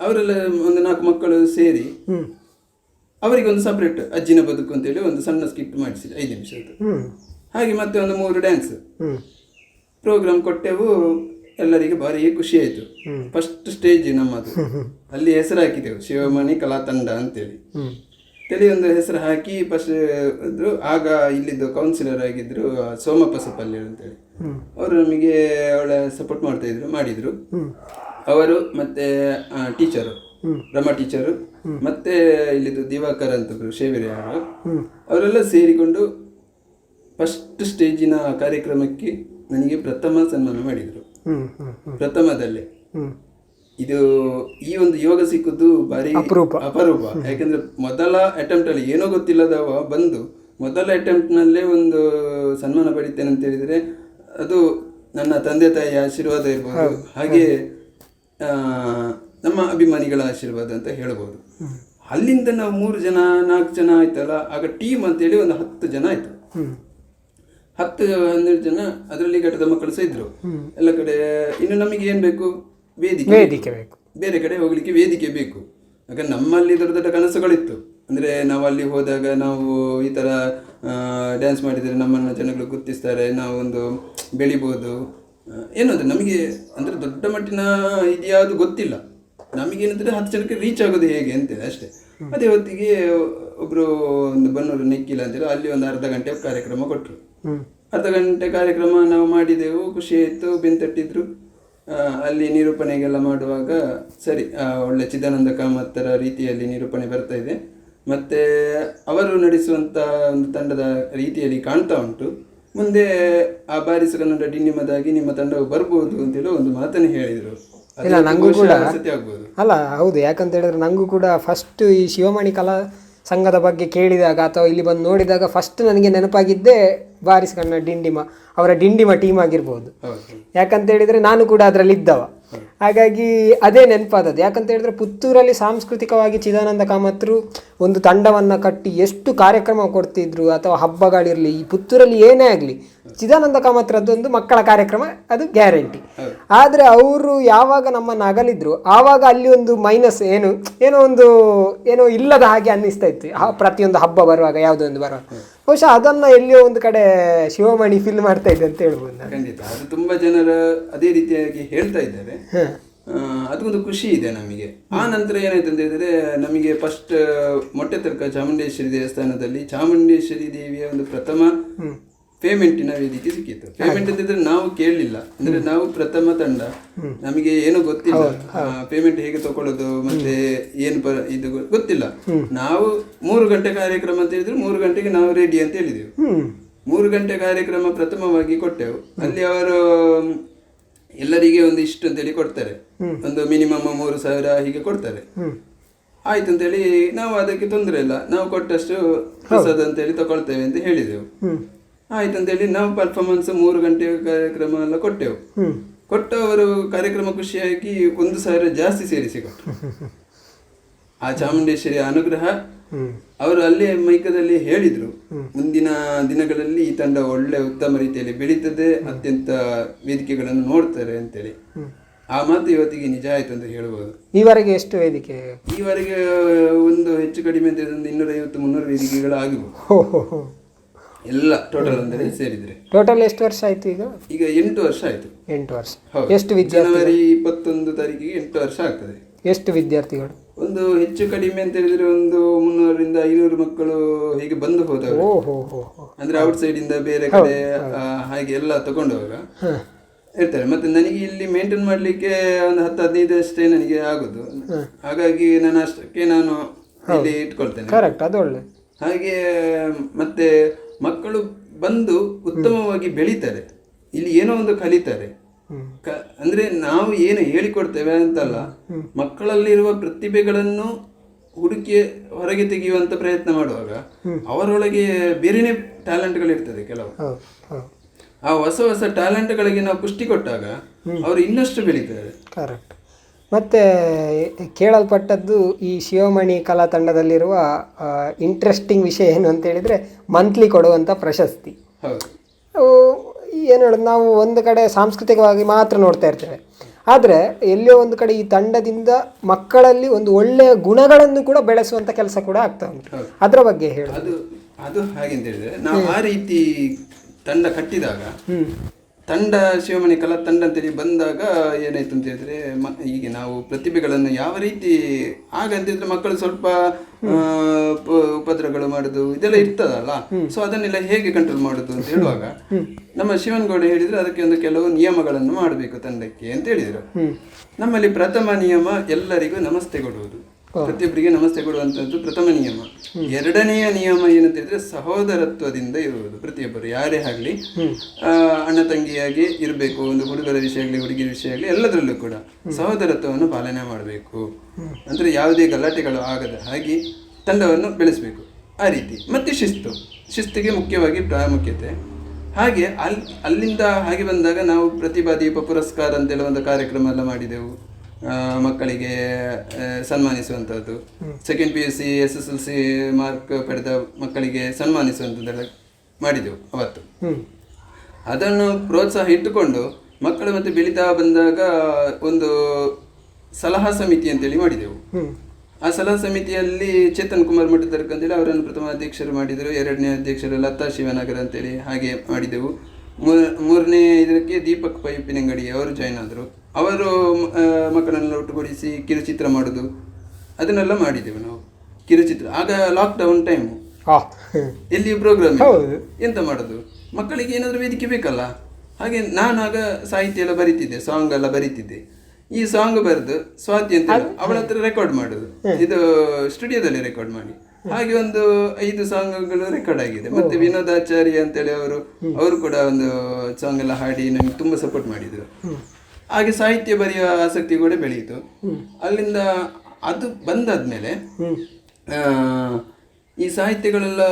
C: ಅವರೆಲ್ಲ ಒಂದು ನಾಲ್ಕು ಮಕ್ಕಳು ಸೇರಿ ಅವರಿಗೆ ಒಂದು ಸಪ್ರೇಟ್ ಅಜ್ಜಿನ ಬದುಕು ಅಂತೇಳಿ ಒಂದು ಸಣ್ಣ ಸ್ಕಿಟ್ ಮಾಡಿಸಿದೆ ಐದು
B: ನಿಮಿಷ
C: ಹಾಗೆ ಮತ್ತೆ ಒಂದು ಮೂರು ಡ್ಯಾನ್ಸ್ ಪ್ರೋಗ್ರಾಮ್ ಕೊಟ್ಟೆವು ಎಲ್ಲರಿಗೆ ಭಾರಿ ಖುಷಿ ಆಯಿತು. ಫಸ್ಟ್ ಸ್ಟೇಜ್ ನಮ್ಮದು. ಅಲ್ಲಿ ಹೆಸರು ಹಾಕಿದೆವು ಶಿವಮಣಿ ಕಲಾ ತಂಡ ಅಂತೇಳಿ. ತಲೆ ಒಂದು ಹೆಸರು ಹಾಕಿ ಫಸ್ಟ್ ಇದ್ರು ಆಗ ಇಲ್ಲಿದ್ದು ಕೌನ್ಸಿಲರ್ ಆಗಿದ್ರು ಸೋಮಪ್ಪ ಸಪಲ್ಲಿ ಅಂತೇಳಿ. ಅವರು ನಮಗೆ ಒಳ್ಳೆ ಸಪೋರ್ಟ್ ಮಾಡ್ತಾ ಇದ್ರು ಮಾಡಿದ್ರು. ಅವರು ಮತ್ತೆ ಟೀಚರು ರಮಾ ಟೀಚರು. ಮತ್ತೆ ಇಲ್ಲಿ ದಿವಾಕರ್ ಅಂತ ಶೇವಿರಿ ಅವರು. ಅವರೆಲ್ಲ ಸೇರಿಕೊಂಡು ಫಸ್ಟ್ ಸ್ಟೇಜಿನ ಕಾರ್ಯಕ್ರಮಕ್ಕೆ ನನಗೆ ಪ್ರಥಮ ಸನ್ಮಾನ ಮಾಡಿದರು. ಪ್ರಥಮದಲ್ಲೇ. ಇದು ಈ ಒಂದು ಯೋಗ ಸಿಕ್ಕುದು ಬಾರಿ
B: ಅಪರೂಪ.
C: ಅಪರೂಪ. ಯಾಕಂದ್ರೆ ಮೊದಲ ಅಟೆಂಪ್ಟ್ ಅಲ್ಲಿ ಏನೋ ಗೊತ್ತಿಲ್ಲದವ ಬಂದು ಮೊದಲ ಅಟೆಂಪ್ಟ್ ನಲ್ಲೇ ಒಂದು ಸನ್ಮಾನ ಪಡಿತೇನೆ ಅಂತ ಹೇಳಿದ್ರೆ ಅದು ನನ್ನ ತಂದೆ ತಾಯಿ ಆಶೀರ್ವಾದ ಇರ್ಬೋದು. ಹಾಗೆ ಆ, ನಮ್ಮ ಅಭಿಮಾನಿಗಳ ಆಶೀರ್ವಾದ ಅಂತ ಹೇಳ್ಬೋದು. ಅಲ್ಲಿಂದ ನಾವು ಮೂರು ಜನ ನಾಲ್ಕು ಜನ ಆಯ್ತಲ್ಲ ಆಗ ಟೀಮ್ ಅಂತೇಳಿ ಒಂದು ಹತ್ತು ಜನ ಆಯ್ತು. ಹತ್ತು ಹನ್ನೆರಡು ಜನ ಅದರಲ್ಲಿ ಘಟದ ಮಕ್ಕಳು ಸಹ ಇದ್ರು. ಎಲ್ಲ ಕಡೆ ಇನ್ನು ನಮಗೆ ಏನ್ ಬೇಕು? ವೇದಿಕೆ
B: ವೇದಿಕೆ ಬೇಕು.
C: ಬೇರೆ ಕಡೆ ಹೋಗ್ಲಿಕ್ಕೆ ವೇದಿಕೆ ಬೇಕು. ಯಾಕಂದ್ರೆ ನಮ್ಮಲ್ಲಿ ದೊಡ್ಡ ದೊಡ್ಡ ಕನಸುಗಳಿತ್ತು. ಅಂದ್ರೆ ನಾವು ಅಲ್ಲಿ ಹೋದಾಗ ನಾವು ಈ ತರ ಡ್ಯಾನ್ಸ್ ಮಾಡಿದರೆ ನಮ್ಮನ್ನು ಜನಗಳು ಗುರ್ತಿಸ್ತಾರೆ ನಾವು ಒಂದು ಬೆಳಿಬೋದು. ಆ, ಏನು ಅಂದ್ರೆ ನಮಗೆ ಅಂದ್ರೆ ದೊಡ್ಡ ಮಟ್ಟಿನ ಇದ್ಯಾವುದು ಗೊತ್ತಿಲ್ಲ. ನಮಗೇನಂದ್ರೆ ಹತ್ತು ಜನಕ್ಕೆ ರೀಚ್ ಆಗೋದು ಹೇಗೆ ಅಂತೇಳಿ ಅಷ್ಟೇ. ಅದೇ ಹೊತ್ತಿಗೆ ಒಬ್ರು ಒಂದು ಬನ್ನೂರು ನಿಕ್ಕಿಲ್ಲ ಅಂತೇಳಿ ಅಲ್ಲಿ ಒಂದು ಅರ್ಧ ಗಂಟೆ ಕಾರ್ಯಕ್ರಮ ಕೊಟ್ಟರು ಅರ್ಧ ಗಂಟೆ ಕಾರ್ಯಕ್ರಮ ನಾವು ಮಾಡಿದೆವು ಖುಷಿ ಆಯಿತು ಬೆಂತಟ್ಟಿದ್ರು. ಅಲ್ಲಿ ನಿರೂಪಣೆಗೆಲ್ಲ ಮಾಡುವಾಗ ಸರಿ ಆ, ಒಳ್ಳೆ ಚಿದಾನಂದ ಕಾಮತ್ತರ ರೀತಿಯಲ್ಲಿ ನಿರೂಪಣೆ ಬರ್ತಾ ಇದೆ. ಮತ್ತೆ ಅವರು ನಡೆಸುವಂತ ಒಂದು ತಂಡದ ರೀತಿಯಲ್ಲಿ ಕಾಣ್ತಾ ಉಂಟು. ಮುಂದೆ ಆ ಬಾರಿಸು ಕನ್ನಡ ಡಿನ್ನಿಮದಾಗಿ ನಿಮ್ಮ ತಂಡವು ಬರ್ಬೋದು ಅಂತೇಳಿ ಒಂದು ಮಾತನ್ನು ಹೇಳಿದರು.
B: ಇಲ್ಲ, ನಂಗೂ ಕೂಡ- ಅಲ್ಲ ಹೌದು ಯಾಕಂತ ಹೇಳಿದ್ರೆ ನಂಗೂ ಕೂಡ ಫಸ್ಟ್ ಈ ಶಿವಮಣಿ ಕಲಾ ಸಂಘದ ಬಗ್ಗೆ ಕೇಳಿದಾಗ ಅಥವಾ ಇಲ್ಲಿ ಬಂದು ನೋಡಿದಾಗ ಫಸ್ಟ್ ನನಗೆ ನೆನಪಾಗಿದ್ದೇ ಬಾರಿಸ್ ಕಣ್ಣ ಡಿಂಡಿಮ ಅವರ ಡಿಂಡಿಮ ಟೀಮ್ ಆಗಿರ್ಬೋದು. ಯಾಕಂತ ಹೇಳಿದ್ರೆ ನಾನು ಕೂಡ ಅದರಲ್ಲಿ ಇದ್ದವ ಹಾಗಾಗಿ ಅದೇ ನೆನಪಾದದ್ದು. ಯಾಕಂತ ಹೇಳಿದ್ರೆ ಪುತ್ತೂರಲ್ಲಿ ಸಾಂಸ್ಕೃತಿಕವಾಗಿ ಚಿದಾನಂದ ಕಾಮತ್ರು ಒಂದು ತಂಡವನ್ನು ಕಟ್ಟಿ ಎಷ್ಟು ಕಾರ್ಯಕ್ರಮ ಕೊಡ್ತಿದ್ರು ಅಥವಾ ಹಬ್ಬಗಳಿರಲಿ, ಈ ಪುತ್ತೂರಲ್ಲಿ ಏನೇ ಆಗಲಿ, ಚಿದಾನಂದ ಕಾಮತ್ರದ್ದೊಂದು ಮಕ್ಕಳ ಕಾರ್ಯಕ್ರಮ, ಅದು ಗ್ಯಾರಂಟಿ. ಆದರೆ ಅವರು ಯಾವಾಗ ನಮ್ಮನ್ನು ಅಗಲಿದ್ರು, ಆವಾಗ ಅಲ್ಲಿ ಒಂದು ಮೈನಸ್ ಏನು, ಏನೋ ಒಂದು, ಏನೋ ಇಲ್ಲದ ಹಾಗೆ ಅನ್ನಿಸ್ತಾ ಇತ್ತು. ಪ್ರತಿಯೊಂದು ಹಬ್ಬ ಬರುವಾಗ, ಯಾವುದೋ ಒಂದು ಬರುವಾಗ. ಬಹುಶಃ ಅದನ್ನ ಎಲ್ಲಿಯೋ ಒಂದು ಕಡೆ ಶಿವಮಣಿ ಫಿಲ್ ಮಾಡ್ತಾ ಇದ್ದೆ ಅಂತ ಹೇಳ್ಬೋದು ನಾನು.
C: ಖಂಡಿತ. ಅದು ತುಂಬಾ ಜನರು ಅದೇ ರೀತಿಯಾಗಿ ಹೇಳ್ತಾ ಇದ್ದಾರೆ. ಅದಕ್ಕೊಂದು ಖುಷಿ ಇದೆ ನಮಗೆ. ಆ ನಂತರ ಏನಾಯ್ತು ಅಂತ ಹೇಳಿದ್ರೆ ನಮಗೆ ಫಸ್ಟ್ ಮೊಟ್ಟೆ ತರ್ಕ ಚಾಮುಂಡೇಶ್ವರಿ ದೇವಸ್ಥಾನದಲ್ಲಿ ಚಾಮುಂಡೇಶ್ವರಿ ದೇವಿಯ ಒಂದು ಪ್ರಥಮ ಪೇಮೆಂಟಿನ ವೇದಿಕೆ ಸಿಕ್ಕಿತ್ತು. ಪೇಮೆಂಟ್ ಅಂತಿದ್ರೆ ನಾವು ಕೇಳಲಿಲ್ಲ. ಅಂದ್ರೆ ನಾವು ಪ್ರಥಮ ತಂಡ. ನಮಗೆ ಏನೂ ಗೊತ್ತಿಲ್ಲ. ಪೇಮೆಂಟ್ ಹೇಗೆ ತಗೊಳ್ಳೋದು ಮತ್ತೆ ಏನು ಇದು ಗೊತ್ತಿಲ್ಲ. ನಾವು ಮೂರು ಗಂಟೆ ಕಾರ್ಯಕ್ರಮ ಅಂತ ಹೇಳಿದ್ರೆ ಮೂರು ಗಂಟೆಗೆ ನಾವು ರೆಡಿ ಅಂತ ಹೇಳಿದೆವು. ಮೂರು ಗಂಟೆ ಕಾರ್ಯಕ್ರಮ ಪ್ರಥಮವಾಗಿ ಕೊಟ್ಟೆವು. ಅಲ್ಲಿ ಅವರು ಎಲ್ಲರಿಗೆ ಒಂದು ಇಷ್ಟು ಅಂತೇಳಿ ಕೊಡ್ತಾರೆ. ಒಂದು ಮಿನಿಮಮ್ ಮೂರು ಸಾವಿರ ಹೀಗೆ ಕೊಡ್ತಾರೆ. ಆಯ್ತು ಅಂತೇಳಿ ನಾವು ಅದಕ್ಕೆ ತೊಂದರೆ ಇಲ್ಲ. ನಾವು ಕೊಟ್ಟಷ್ಟು ಪ್ರಸಾದ ಅಂತೇಳಿ ತಗೊಳ್ತೇವೆ ಅಂತ ಹೇಳಿದೆವು. ಆಯ್ತು ಅಂತೇಳಿ ನಾವು ಪರ್ಫಾರ್ಮೆನ್ಸ್ ಮೂರು ಗಂಟೆ ಕಾರ್ಯಕ್ರಮ ಎಲ್ಲ ಕೊಟ್ಟೆವು. ಕೊಟ್ಟು ಅವರು ಕಾರ್ಯಕ್ರಮ ಖುಷಿಯಾಗಿ ಒಂದು ಸಾವಿರ ಜಾಸ್ತಿ ಸೇರಿಸಿ ಕೊಟ್ಟರು ಆ ಚಾಮುಂಡೇಶ್ವರಿ ಅನುಗ್ರಹ ಅವರು ಅಲ್ಲೇ ಮೈಕದಲ್ಲಿ ಹೇಳಿದ್ರು. ಮುಂದಿನ ದಿನಗಳಲ್ಲಿ ಈ ತಂಡ ಒಳ್ಳೆ ಉತ್ತಮ ರೀತಿಯಲ್ಲಿ ಬೆಳೀತದೆ ಅತ್ಯಂತ ವೇದಿಕೆಗಳನ್ನು ನೋಡ್ತಾರೆ ಅಂತೇಳಿ. ಆ ಮಾತು ಇವತ್ತಿಗೆ ನಿಜ ಆಯ್ತು ಅಂತ ಹೇಳ್ಬೋದು.
B: ಈವರೆಗೆ ಎಷ್ಟು ವೇದಿಕೆ?
C: ಈವರೆಗೆ ಒಂದು ಹೆಚ್ಚು ಕಡಿಮೆ ಅಂತ ಇನ್ನೂರೈವತ್ತು ಮುನ್ನೂರು ವೇದಿಕೆಗಳು ಆಗಿವೆ ಎಲ್ಲ ಟೋಟಲ್ ಅಂದರೆ ಸೇರಿದರೆ.
B: ಟೋಟಲ್ ಎಷ್ಟು ವರ್ಷ ಆಯ್ತು ಈಗ?
C: ಈಗ ಎಂಟು ವರ್ಷ ಆಯ್ತು.
B: ಎಂಟು ವರ್ಷ.
C: ಹೌದು.
B: ಎಷ್ಟು ವಿದ್ಯಾರ್ಥಿ
C: ಜನವರಿ ಇಪ್ಪತ್ತೊಂದು ತಾರೀಕಿಗೆ ಎಂಟು ವರ್ಷ ಆಗ್ತದೆ.
B: ಎಷ್ಟು ವಿದ್ಯಾರ್ಥಿಗಳು?
C: ಒಂದು ಹೆಚ್ಚು ಕಡಿಮೆ ಅಂತ ಹೇಳಿದ್ರೆ ಒಂದು ಮುನ್ನೂರರಿಂದ ಐನೂರು ಮಕ್ಕಳು ಹೀಗೆ ಬಂದು ಹೋದಾಗ
B: ಓ ಹೋ ಹೋ ಹೋ
C: ಅಂದ್ರೆ ಔಟ್ ಸೈಡ್ ಇಂದ ಬೇರೆ ಕಡೆ ಆ, ಹಾಗೆ ಎಲ್ಲ ತಗೊಂಡವಾಗ
B: ಹಾಂ.
C: ಇರ್ತಾರೆ ಮತ್ತೆ ನನಗೆ ಇಲ್ಲಿ ಮೇಂಟೈನ್ ಮಾಡ್ಲಿಕ್ಕೆ ಒಂದು ಹತ್ತು ಹದಿನೈದು ಅಷ್ಟೇ ನನಗೆ ಆಗುದು. ಹಾಗಾಗಿ ನಾನು ಅಷ್ಟಕ್ಕೆ ನಾನು ಇಲ್ಲಿ ಇಟ್ಕೊಳ್ತೇನೆ.
B: ಕರೆಕ್ಟ್ ಅದು ಒಳ್ಳೆ
C: ಹಾಗೆ ಮತ್ತೆ ಮಕ್ಕಳು ಬಂದು ಉತ್ತಮವಾಗಿ ಬೆಳೀತಾರೆ. ಇಲ್ಲಿ ಏನೋ ಒಂದು ಕಲಿತಾರೆ. ಕ- ಅಂದ್ರೆ ನಾವು ಏನು ಹೇಳಿಕೊಡ್ತೇವೆ ಅಂತಲ್ಲ ಮಕ್ಕಳಲ್ಲಿರುವ ಪ್ರತಿಭೆಗಳನ್ನು ಹುಡುಕಿ ಹೊರಗೆ ತೆಗೆಯುವಂತ ಪ್ರಯತ್ನ ಮಾಡುವಾಗ ಅವರೊಳಗೆ ಬೇರೆನೇ ಟ್ಯಾಲೆಂಟ್ಗಳಿರ್ತದೆ ಕೆಲವು. ಆ ಹೊಸ ಹೊಸ ಟ್ಯಾಲೆಂಟ್ಗಳಿಗೆ ನಾವು ಪುಷ್ಟಿ ಕೊಟ್ಟಾಗ ಅವರು ಇನ್ನಷ್ಟು ಬೆಳೀತಾರೆ.
B: ಕರೆಕ್ಟ್ ಮತ್ತು ಕೇಳಲ್ಪಟ್ಟದ್ದು ಈ ಶಿವಮಣಿ ಕಲಾ ತಂಡದಲ್ಲಿರುವ ಇಂಟ್ರೆಸ್ಟಿಂಗ್ ವಿಷಯ ಏನು ಅಂತ ಹೇಳಿದರೆ ಮಂತ್ಲಿ ಕೊಡುವಂಥ ಪ್ರಶಸ್ತಿ. ಏನು ಹೇಳೋದು ನಾವು ಒಂದು ಕಡೆ ಸಾಂಸ್ಕೃತಿಕವಾಗಿ ಮಾತ್ರ ನೋಡ್ತಾ ಇರ್ತೇವೆ. ಆದರೆ ಎಲ್ಲಿಯೋ ಒಂದು ಕಡೆ ಈ ತಂಡದಿಂದ ಮಕ್ಕಳಲ್ಲಿ ಒಂದು ಒಳ್ಳೆಯ ಗುಣಗಳನ್ನು ಕೂಡ ಬೆಳೆಸುವಂಥ ಕೆಲಸ ಕೂಡ ಆಗ್ತಾ ಉಂಟು. ಅದರ ಬಗ್ಗೆ ಹೇಳಿ
C: ಅದು ಅದು ಹಾಗೆ ಅಂತ ಹೇಳಿದ್ರೆ ನಾವು ಆ ರೀತಿ ತಂಡ ಕಟ್ಟಿದಾಗ ತಂಡ ಶಿವಮಣಿ ಕಲಾ ತಂಡ ಅಂತೇಳಿ ಬಂದಾಗ ಏನಾಯ್ತು ಅಂತ ಹೇಳಿದ್ರೆ ಮ- ಹೀಗೆ ನಾವು ಪ್ರತಿಭೆಗಳನ್ನು ಯಾವ ರೀತಿ ಆಗ ಅಂತ ಹೇಳಿದ್ರೆ ಮಕ್ಕಳು ಸ್ವಲ್ಪ ಉಪದ್ರಗಳು ಮಾಡುದು ಇದೆಲ್ಲ ಇರ್ತದಲ್ಲ. ಸೊ ಅದನ್ನೆಲ್ಲ ಹೇಗೆ ಕಂಟ್ರೋಲ್ ಮಾಡುದು ಅಂತ ಹೇಳುವಾಗ ನಮ್ಮ ಶಿವನ್ಗೌಡ ಹೇಳಿದ್ರೆ ಅದಕ್ಕೆ ಒಂದು ಕೆಲವು ನಿಯಮಗಳನ್ನು ಮಾಡಬೇಕು ತಂಡಕ್ಕೆ ಅಂತ ಹೇಳಿದ್ರು. ನಮ್ಮಲ್ಲಿ ಪ್ರಥಮ ನಿಯಮ ಎಲ್ಲರಿಗೂ ನಮಸ್ತೆ ಕೊಡುವುದು. ಪ್ರತಿಯೊಬ್ಬರಿಗೆ ನಮಸ್ತೆ ಕೊಡುವಂಥದ್ದು ಪ್ರಥಮ ನಿಯಮ. ಎರಡನೆಯ ನಿಯಮ ಏನಂತ ಹೇಳಿದ್ರೆ ಸಹೋದರತ್ವದಿಂದ ಇರುವುದು. ಪ್ರತಿಯೊಬ್ಬರು ಯಾರೇ ಆಗಲಿ. ಅಣ್ಣ ತಂಗಿಯಾಗಿ ಇರಬೇಕು ಒಂದು ಹುಡುಗರ ವಿಷಯ ಆಗಲಿ ಹುಡುಗಿಯ ವಿಷಯ ಆಗಲಿ ಎಲ್ಲದರಲ್ಲೂ ಕೂಡ ಸಹೋದರತ್ವವನ್ನು ಪಾಲನೆ ಮಾಡಬೇಕು. ಅಂದ್ರೆ ಯಾವುದೇ ಗಲಾಟೆಗಳು ಆಗದ ಹಾಗೆ ತಂಡವನ್ನು ಬೆಳೆಸಬೇಕು. ಆ ರೀತಿ. ಮತ್ತೆ ಶಿಸ್ತು. ಶಿಸ್ತಿಗೆ ಮುಖ್ಯವಾಗಿ ಪ್ರಾಮುಖ್ಯತೆ. ಹಾಗೆ ಅಲ್ಲಿ ಅಲ್ಲಿಂದ ಹಾಗೆ ಬಂದಾಗ ನಾವು ಪ್ರತಿಭಾ ದೀಪ ಪುರಸ್ಕಾರ ಅಂತೇಳಿ ಒಂದು ಕಾರ್ಯಕ್ರಮ ಎಲ್ಲ ಮಾಡಿದೆವು. ಮಕ್ಕಳಿಗೆ ಸನ್ಮಾನಿಸುವಂಥದ್ದು second P U C S S L C mark ಪಡೆದ ಮಕ್ಕಳಿಗೆ ಸನ್ಮಾನಿಸುವಂಥದ್ದೆಲ್ಲ ಮಾಡಿದೆವು ಅವತ್ತು. ಅದನ್ನು ಪ್ರೋತ್ಸಾಹ ಇಟ್ಟುಕೊಂಡು ಮಕ್ಕಳು ಮತ್ತೆ ಬೆಳೀತಾ ಬಂದಾಗ ಒಂದು ಸಲಹಾ ಸಮಿತಿ ಅಂತೇಳಿ ಮಾಡಿದೆವು. ಆ ಸಲಹಾ ಸಮಿತಿಯಲ್ಲಿ ಚೇತನ್ ಕುಮಾರ್ ಮಠದರ್ಕ ಅಂತೇಳಿ ಅವರನ್ನು ಪ್ರಥಮ ಅಧ್ಯಕ್ಷರು ಮಾಡಿದರು ಎರಡನೇ ಅಧ್ಯಕ್ಷರು ಲತಾ ಶಿವನಗರ ಅಂತೇಳಿ ಹಾಗೆ ಮಾಡಿದೆವು. ಮೂರನೇ ಇದಕ್ಕೆ ದೀಪಕ್ ಪೈಪಿನಂಗಡಿ ಅವರು ಜಾಯ್ನ್ ಆದರು. ಅವರು ಮಕ್ಕಳನ್ನೆಲ್ಲ ಒಟ್ಟುಗೂಡಿಸಿ ಕಿರುಚಿತ್ರ ಮಾಡೋದು. ಅದನ್ನೆಲ್ಲ ಮಾಡಿದ್ದೇವೆ ನಾವು. ಕಿರುಚಿತ್ರ ಆಗ ಲಾಕ್ಡೌನ್ ಟೈಮು ಎಲ್ಲಿ ಪ್ರೋಗ್ರಾಮ್. ಎಂತ ಮಾಡೋದು? ಮಕ್ಕಳಿಗೆ ಏನಾದರೂ ವೇದಿಕೆ ಬೇಕಲ್ಲ? ಹಾಗೆ ನಾನು ಆಗ ಸಾಹಿತ್ಯ ಎಲ್ಲ ಬರೀತಿದ್ದೆ ಸಾಂಗ್ ಎಲ್ಲ ಬರೀತಿದ್ದೆ. ಈ ಸಾಂಗ್ ಬರೆದು ಸ್ವಾತಿ ಅಂತ ಅವಳ ಹತ್ರ ರೆಕಾರ್ಡ್ ಮಾಡುದು. ಇದು ಸ್ಟುಡಿಯೋದಲ್ಲಿ ರೆಕಾರ್ಡ್ ಮಾಡಿ. ಹಾಗೆ ಒಂದು ಐದು ಸಾಂಗ್ಗಳು ರೆಕಾರ್ಡ್ ಆಗಿದೆ. ಮತ್ತೆ ವಿನೋದಾಚಾರ್ಯ ಅಂತೇಳಿ ಅವರು ಅವರು ಕೂಡ ಒಂದು ಸಾಂಗ್ ಎಲ್ಲ ಹಾಡಿ ನಮ್ಗೆ ತುಂಬಾ ಸಪೋರ್ಟ್ ಮಾಡಿದ್ರು. ಹಾಗೆ ಸಾಹಿತ್ಯ ಬರೆಯುವ ಆಸಕ್ತಿ ಕೂಡ ಬೆಳೆಯಿತು. ಅಲ್ಲಿಂದ ಅದು ಬಂದಾದ್ಮೇಲೆ ಈ ಸಾಹಿತ್ಯಗಳೆಲ್ಲ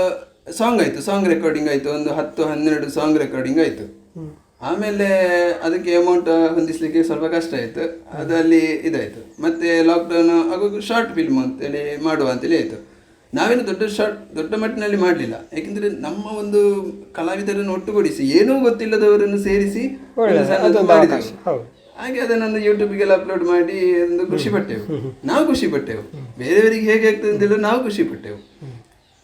C: ಸಾಂಗ್ ಆಯ್ತು ಸಾಂಗ್ ರೆಕಾರ್ಡಿಂಗ್ ಆಯ್ತು ಒಂದು ಹತ್ತು ಹನ್ನೆರಡು ಸಾಂಗ್ ರೆಕಾರ್ಡಿಂಗ್ ಆಯ್ತು. ಆಮೇಲೆ ಅದಕ್ಕೆ ಅಮೌಂಟ್ ಹೊಂದಿಸ್ಲಿಕ್ಕೆ ಸ್ವಲ್ಪ ಕಷ್ಟ ಆಯ್ತು. ಅದರಲ್ಲಿ ಇದಾಯಿತು. ಇದಾಯ್ತು ಮತ್ತೆ ಲಾಕ್ಡೌನ್ ಹಾಗೂ ಶಾರ್ಟ್ ಫಿಲ್ಮ್ ಅಂತೇಳಿ ಮಾಡುವ ಅಂತೇಳಿ ಆಯ್ತು. ನಾವೇನು ದೊಡ್ಡ ಶಾರ್ಟ್ ದೊಡ್ಡ ಮಟ್ಟಿನಲ್ಲಿ ಮಾಡಲಿಲ್ಲ. ಯಾಕೆಂದರೆ ನಮ್ಮ ಒಂದು ಕಲಾವಿದರನ್ನು ಒಟ್ಟುಗೂಡಿಸಿ ಏನೂ ಗೊತ್ತಿಲ್ಲದವರನ್ನು ಸೇರಿಸಿ ಹಾಗೆ ಅದನ್ನೊಂದು ಯೂಟ್ಯೂಬ್ಗೆಲ್ಲ ಅಪ್ಲೋಡ್ ಮಾಡಿ ಒಂದು ಖುಷಿ ಪಟ್ಟೆವು. ನಾವು ಖುಷಿ ಪಟ್ಟೆವು. ಬೇರೆಯವರಿಗೆ ಹೇಗೆ ಆಗ್ತದೆ ಅಂತ ಹೇಳಿ ನಾವು ಖುಷಿ ಪಟ್ಟೆವು.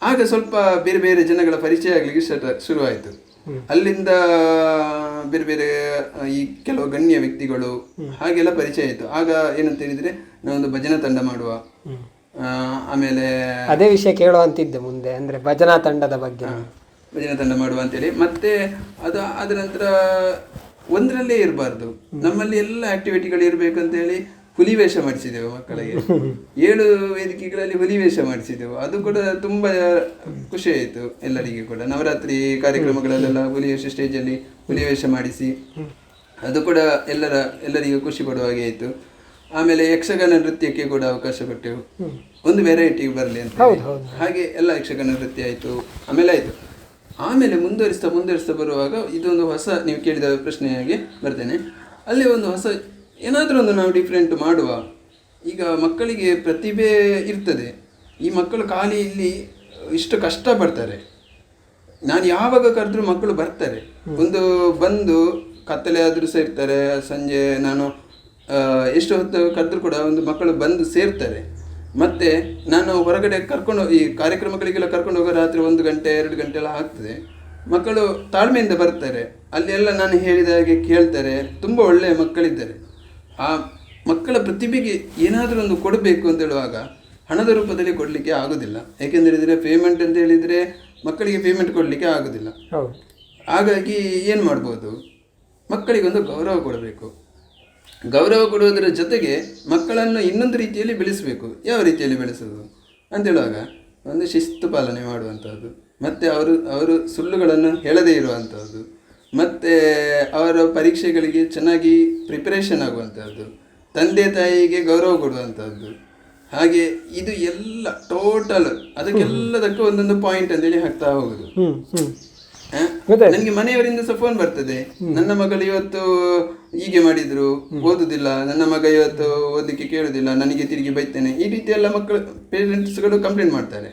C: ಆಗ ಸ್ವಲ್ಪ ಬೇರೆ ಬೇರೆ ಜನಗಳ ಪರಿಚಯ ಆಗ್ಲಿಕ್ಕೆ ಸ್ಟಾರ್ಟ್ ಶುರುವಾಯಿತು. ಅಲ್ಲಿಂದ ಬೇರೆ ಬೇರೆ ಈ ಕೆಲವು ಗಣ್ಯ ವ್ಯಕ್ತಿಗಳು ಹಾಗೆಲ್ಲ ಪರಿಚಯ ಆಯಿತು. ಆಗ ಏನಂತ ಹೇಳಿದ್ರೆ ನಾವೊಂದು ಭಜನಾ ತಂಡ ಮಾಡುವ ಆಮೇಲೆ
B: ಅದೇ ವಿಷಯ ಕೇಳುವಂತಿದ್ದೆ ಮುಂದೆ ಅಂದ್ರೆ ಭಜನಾ ತಂಡದ ಬಗ್ಗೆ.
C: ಭಜನಾ ತಂಡ ಮಾಡುವ ಅಂತೇಳಿ. ಮತ್ತೆ ಅದು ಅದ ನಂತರ ಒಂದರಲ್ಲೇ ಇರಬಾರ್ದು. ನಮ್ಮಲ್ಲಿ ಎಲ್ಲ ಆಕ್ಟಿವಿಟಿಗಳು ಇರಬೇಕು ಅಂತೇಳಿ ಹುಲಿ ವೇಷ ಮಾಡಿಸಿದೆವು ಮಕ್ಕಳಿಗೆ. ಏಳು ವೇದಿಕೆಗಳಲ್ಲಿ ಹುಲಿ ವೇಷ ಮಾಡಿಸಿದೆವು. ಅದು ಕೂಡ ತುಂಬಾ ಖುಷಿ ಆಯಿತು ಎಲ್ಲರಿಗೂ ಕೂಡ. ನವರಾತ್ರಿ ಕಾರ್ಯಕ್ರಮಗಳಲ್ಲೆಲ್ಲ ಹುಲಿ ವೇಷ ಸ್ಟೇಜಲ್ಲಿ ಹುಲಿ ವೇಷ ಮಾಡಿಸಿ ಅದು ಕೂಡ ಎಲ್ಲರ ಎಲ್ಲರಿಗೂ ಖುಷಿ ಕೊಡುವ ಹಾಗೆ ಆಯಿತು. ಆಮೇಲೆ ಯಕ್ಷಗಾನ ನೃತ್ಯಕ್ಕೆ ಕೂಡ ಅವಕಾಶ ಕೊಟ್ಟೆವು. ಒಂದು ವೆರೈಟಿ ಬರಲಿ ಅಂತ ಹೇಳಿ. ಹಾಗೆ ಎಲ್ಲ ಯಕ್ಷಗಾನ ನೃತ್ಯ ಆಯಿತು. ಆಮೇಲೆ ಆಯಿತು. ಆಮೇಲೆ ಮುಂದುವರಿಸ್ತಾ ಮುಂದುವರಿಸ್ತಾ ಬರುವಾಗ ಇದೊಂದು ಹೊಸ ನೀವು ಕೇಳಿದ ಪ್ರಶ್ನೆಯಾಗಿ ಬರ್ತೇನೆ. ಅಲ್ಲಿ ಒಂದು ಹೊಸ ಏನಾದರೂ ಒಂದು ನಾವು ಡಿಫ್ರೆಂಟ್ ಮಾಡುವ. ಈಗ ಮಕ್ಕಳಿಗೆ ಪ್ರತಿಭೆ ಇರ್ತದೆ. ಈ ಮಕ್ಕಳು ಖಾಲಿ ಇಲ್ಲಿ ಇಷ್ಟು ಕಷ್ಟ ಪಡ್ತಾರೆ ನಾನು ಯಾವಾಗ ಕರೆದ್ರೂ ಮಕ್ಕಳು ಬರ್ತಾರೆ. ಒಂದು ಬಂದು ಕತ್ತಲೆ ಆದರೂ ಸೇರ್ತಾರೆ ಸಂಜೆ ನಾನು ಎಷ್ಟು ಹೊತ್ತು ಕರೆದ್ರೂ ಕೂಡ ಒಂದು ಮಕ್ಕಳು ಬಂದು ಸೇರ್ತಾರೆ. ಮತ್ತೆ ನಾನು ಹೊರಗಡೆ ಕರ್ಕೊಂಡು ಈ ಕಾರ್ಯಕ್ರಮಗಳಿಗೆಲ್ಲ ಕರ್ಕೊಂಡು ಹೋಗೋ ರಾತ್ರಿ ಒಂದು ಗಂಟೆ ಎರಡು ಗಂಟೆ ಎಲ್ಲ ಆಗ್ತದೆ. ಮಕ್ಕಳು ತಾಳ್ಮೆಯಿಂದ ಬರ್ತಾರೆ. ಅಲ್ಲೆಲ್ಲ ನಾನು ಹೇಳಿದ ಹಾಗೆ ಕೇಳ್ತಾರೆ. ತುಂಬ ಒಳ್ಳೆಯ ಮಕ್ಕಳಿದ್ದಾರೆ. ಆ ಮಕ್ಕಳ ಪ್ರತಿಭೆಗೆ ಏನಾದರೂ ಒಂದು ಕೊಡಬೇಕು ಅಂತ ಹೇಳುವಾಗ ಹಣದ ರೂಪದಲ್ಲಿ ಕೊಡಲಿಕ್ಕೆ ಆಗೋದಿಲ್ಲ. ಏಕೆಂದರೆ ಹೇಳಿದರೆ ಪೇಮೆಂಟ್ ಅಂತ ಹೇಳಿದರೆ ಮಕ್ಕಳಿಗೆ ಪೇಮೆಂಟ್ ಕೊಡಲಿಕ್ಕೆ ಆಗೋದಿಲ್ಲ. ಹಾಗಾಗಿ ಏನು ಮಾಡ್ಬೋದು? ಮಕ್ಕಳಿಗೊಂದು ಗೌರವ ಕೊಡಬೇಕು. ಗೌರವ ಕೊಡುವುದರ ಜೊತೆಗೆ ಮಕ್ಕಳನ್ನು ಇನ್ನೊಂದು ರೀತಿಯಲ್ಲಿ ಬೆಳೆಸಬೇಕು. ಯಾವ ರೀತಿಯಲ್ಲಿ ಬೆಳೆಸೋದು ಅಂತ ಹೇಳುವಾಗ ಒಂದು ಶಿಸ್ತು ಪಾಲನೆ ಮಾಡುವಂಥದ್ದು. ಮತ್ತು ಅವರು ಅವರು ಸುಳ್ಳುಗಳನ್ನು ಹೇಳದೇ ಇರುವಂಥದ್ದು. ಮತ್ತು ಅವರ ಪರೀಕ್ಷೆಗಳಿಗೆ ಚೆನ್ನಾಗಿ ಪ್ರಿಪರೇಷನ್ ಆಗುವಂಥದ್ದು. ತಂದೆ, ತಾಯಿಗೆ ಗೌರವ ಕೊಡುವಂಥದ್ದು. ಹಾಗೆ ಇದು ಎಲ್ಲ ಟೋಟಲ್ ಅದಕ್ಕೆಲ್ಲದಕ್ಕೂ ಒಂದೊಂದು ಪಾಯಿಂಟ್ ಅಂತೇಳಿ ಹಾಕ್ತಾ ಹೋಗುದು. ನನಗೆ ಮನೆಯವರಿಂದ ಸಹ ಫೋನ್ ಬರ್ತದೆ. ನನ್ನ ಮಗಳು ಇವತ್ತು ಹೀಗೆ ಮಾಡಿದ್ರು ಓದುದಿಲ್ಲ. ನನ್ನ ಮಗ ಇವತ್ತು ಓದಲಿಕ್ಕೆ ಕೇಳುದಿಲ್ಲ. ನನಗೆ ತಿರುಗಿ ಬೈತೇನೆ. ಈ ರೀತಿ ಎಲ್ಲ ಮಕ್ಕಳು ಪೇರೆಂಟ್ಸ್ಗಳು ಕಂಪ್ಲೇಂಟ್ ಮಾಡ್ತಾರೆ.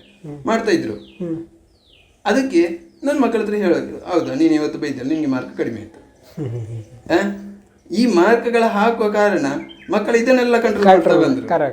C: ಮಾಡ್ತಾ ಇದ್ರು. ಅದಕ್ಕೆ ನನ್ನ ಮಕ್ಕಳ ಹತ್ರ ಹೇಳೋದು ಹೌದಾ? ನೀನು ಇವತ್ತು ಬೈತಲ್ಲ ನಿನಗೆ ಮಾರ್ಕ್ ಕಡಿಮೆ ಆಯ್ತು? ಈ ಮಾರ್ಕ್ಗಳ ಹಾಕುವ ಕಾರಣ ಮಕ್ಕಳು ಇದನ್ನೆಲ್ಲ ಕಂಟ್ರೋಲ್ ಮಾಡ್ತಾ ಬಂದ್ರು.